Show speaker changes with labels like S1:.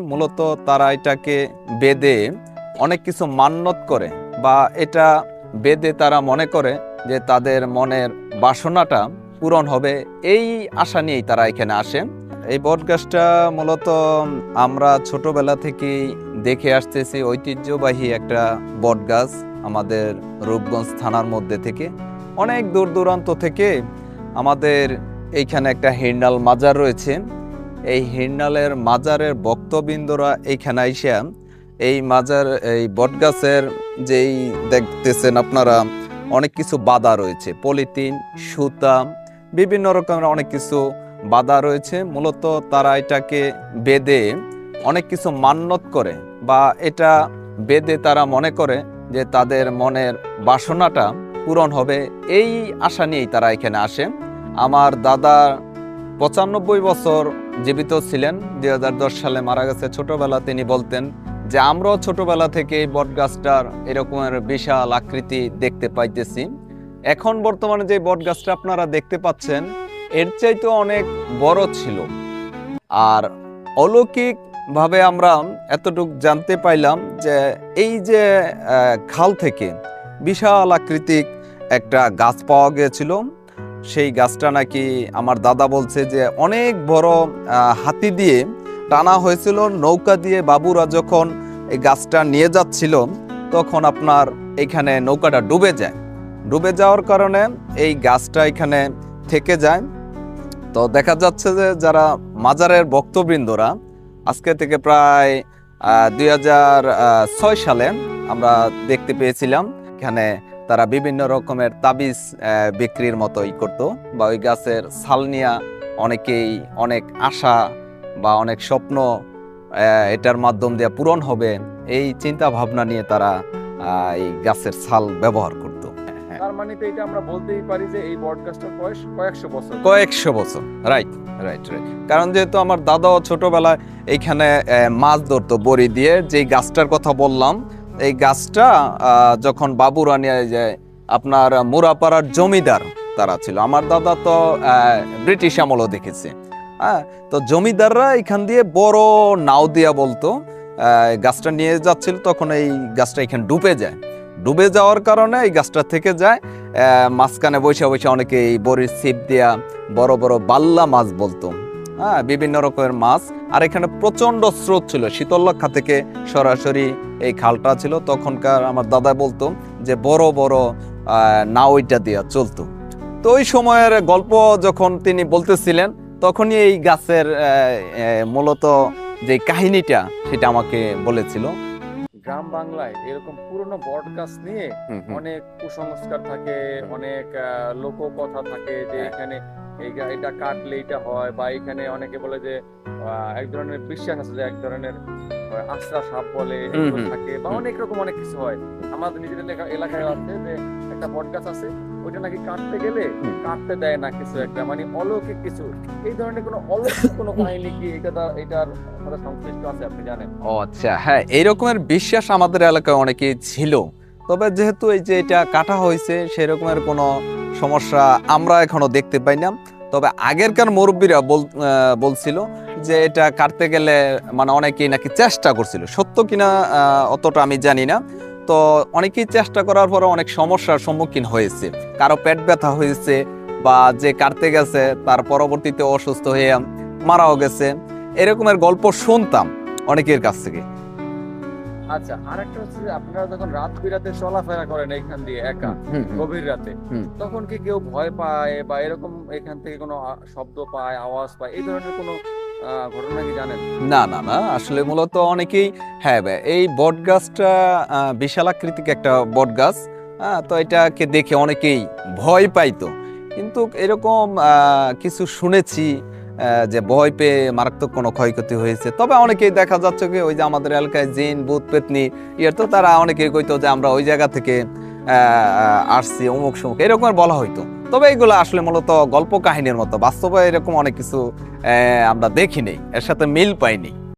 S1: মূলত তারা এটাকে বেদে অনেক কিছু মান্যত করে বা এটা বেদে তারা মনে করে যে তাদের মনের বাসনাটা পূরণ হবে। এই আশা নিয়েই তারা এখানে আসে। এই বটগাছটা মূলত আমরা ছোটবেলা থেকেই দেখে আসতেছি। ঐতিহ্যবাহী একটা বটগাছ আমাদের রূপগঞ্জ থানার মধ্যে থেকে। অনেক দূর দূরান্ত থেকে আমাদের এইখানে একটা হিন্ডাল মাজার রয়েছে। এই হিন্ডালের মাজারের ভক্তবৃন্দরা এইখানে আইসা এই মাজার, এই বটগাছের যেই দেখতেছেন আপনারা, অনেক কিছু বাধা রয়েছে। পলিথিন, সুতা, বিভিন্ন রকমের অনেক কিছু বাধা রয়েছে। মূলত তারা এটাকে বেদে অনেক কিছু মান্যত করে বা এটা বেদে তারা মনে করে যে তাদের মনের বাসনাটা পূরণ হবে। এই আশা নিয়েই তারা এখানে আসে। আমার দাদা পঁচানব্বই বছর জীবিত ছিলেন। দুই হাজার দশ সালে মারা গেছে ছোটবেলা। তিনি বলতেন যে, আমরাও ছোটবেলা থেকে এই বটগাছটার এরকমের বিশাল আকৃতি দেখতে পাইতেছি। এখন বর্তমানে যে বটগাছটা আপনারা দেখতে পাচ্ছেন, এর চাইতে অনেক বড় ছিল। আর অলৌকিক ভাবে আমরা এতটুক জানতে পাইলাম যে, এই যে খাল থেকে বিশাল আকৃতিক একটা গাছ পাওয়া গিয়েছিল। সেই গাছটা নাকি আমার দাদা বলছে যে অনেক বড় হাতি দিয়ে টানা হয়েছিল, নৌকা দিয়ে বাবুরা যখন এই গাছটা নিয়ে যাচ্ছিল, তখন আপনার এখানে নৌকাটা ডুবে যায়। ডুবে যাওয়ার কারণে এই গাছটা এখানে থেকে যায়। তো দেখা যাচ্ছে যে যারা মাজারের ভক্তবৃন্দরা, আজকে থেকে প্রায় দুই সালে আমরা দেখতে পেয়েছিলাম। এখানে তারা বিভিন্ন রকমের তাবিজ বিক্রির মতোই করত বা ওই গাছের ছাল নিয়া অনেকেই অনেক আশা বা অনেক স্বপ্ন এটার মাধ্যম দিয়ে পূরণ হবে এই চিন্তা ভাবনা নিয়ে তারা এই গাছের ছাল ব্যবহার করত।
S2: তার মানে তো এটা আমরা বলতেই পারি যে এই বটগাছটার বয়স কয়েকশো বছর।
S1: কয়েকশো বছর রাইট রাইট রাইট কারণ যেহেতু আমার দাদাও ছোটবেলায় এইখানে মাছ ধরতো বড়ি দিয়ে যেই গাছটার কথা বললাম এই গাছটা যখন বাবুরা নিয়ে যায় আপনার মুরাপাড়ার জমিদার তারা ছিল, আমার দাদা তো ব্রিটিশ আমলও দেখেছে। হ্যাঁ তো জমিদাররা এখান দিয়ে বড় নাও দিয়া বলতো গাছটা নিয়ে যাচ্ছিল, তখন এই গাছটা এখানে ডুবে যায়। ডুবে যাওয়ার কারণে এই গাছটা থেকে যায় মাঝখানে বসে বসে অনেকে এই বড়ির ছিপ দিয়া বড় বড় বাল্লা মাছ বলতো। হ্যাঁ বিভিন্ন রকমের মাছ। আর এখানে প্রচণ্ড স্রোত ছিল। শীতলক্ষা থেকে সরাসরি এই খালটা ছিল। তখনকার আমার দাদা বলতো যে বড় বড় নাওইটা দিয়া চলতো। তো ওই সময়ের গল্প যখন তিনি বলতেছিলেন তখনই এই গাছের মূলত যে কাহিনীটা সেটা আমাকে বলেছিল।
S2: গ্রাম বাংলায় এরকম পুরনো বট গাছ নিয়ে। অনেক কুসংস্কার থাকে অনেক লোককথা থাকে যে
S1: হ্যাঁ।
S2: এখানে এই এটা কাটলে এটা হয় বা এখানে অনেকে বলে যে এক ধরনের বিশ্বাস আছে যে এক ধরনের আশ্রা সাপ বলে থাকে বা অনেক রকম অনেক কিছু হয়। আমাদের নিজেদের এলাকা- এলাকায় আছে যে একটা বট গাছ আছে ওইটা নাকি কাটতে গেলে কাটতে দেয় না কিছু একটা মানে অলৌকিক কিছু। এই ধরনের কোনো অলৌকিক কোনো কাহিনী কি এটা এটার সাথে সংশ্লিষ্ট আছে আপনি জানেন?
S1: ও আচ্ছা হ্যাঁ এই রকমের বিশ্বাস আমাদের এলাকায় অনেকেই ছিল। তবে যেহেতু এই যে এটা কাটা হয়েছে সেই রকমের কোনো সমস্যা আমরা এখনও দেখতে পাই না। তবে আগেরকার মুরব্বীরা বলছিল যে এটা কাটতে গেলে মানে অনেকেই নাকি চেষ্টা করছিল। সত্য কিনা অতটা আমি জানি না। তো অনেকেই চেষ্টা করার পরে অনেক সমস্যার সম্মুখীন হয়েছে। কারও পেট ব্যথা হয়েছে বা যে কাটতে গেছে, তার পরবর্তীতে অসুস্থ হয়ে মারাও গেছে। এরকমের গল্প শুনতাম অনেকের কাছ থেকে।
S2: আচ্ছা আরেকটা হচ্ছে আপনারা যখন রাত বিরাতে চলাফেরা করেন এখান দিয়ে একা গভীর রাতে তখন কি কেউ ভয় পায় বা এরকম এখান থেকে কোনো শব্দ পায় আওয়াজ পায়? এই ধরনের কোনো ঘটনা কি জানেন?
S1: না না না আসলে মূলত অনেকেই হ্যাঁ এই বট গাছটা বিশাল আকৃতিক একটা বট গাছ হ্যাঁ তো এটাকে দেখে অনেকেই ভয় পাইতো। কিন্তু এরকম আহ, কিছু শুনেছি যে ভয় পেয়ে মারাত্মক কোনো ক্ষয়ক্ষতি হয়েছে। তবে অনেকেই দেখা যাচ্ছে কি, ওই যে আমাদের এলাকায় জিন, ভূত, পেতনি ইয়ে তো তারা অনেকেই কইতো যে আমরা ওই জায়গা থেকে আসছি, অমুক সমুক, এরকম বলা হইতো। তবে এইগুলো আসলে মূলত গল্প কাহিনীর মতো, বাস্তবে এরকম অনেক কিছু আমরা দেখিনি এর সাথে মিল পাইনি।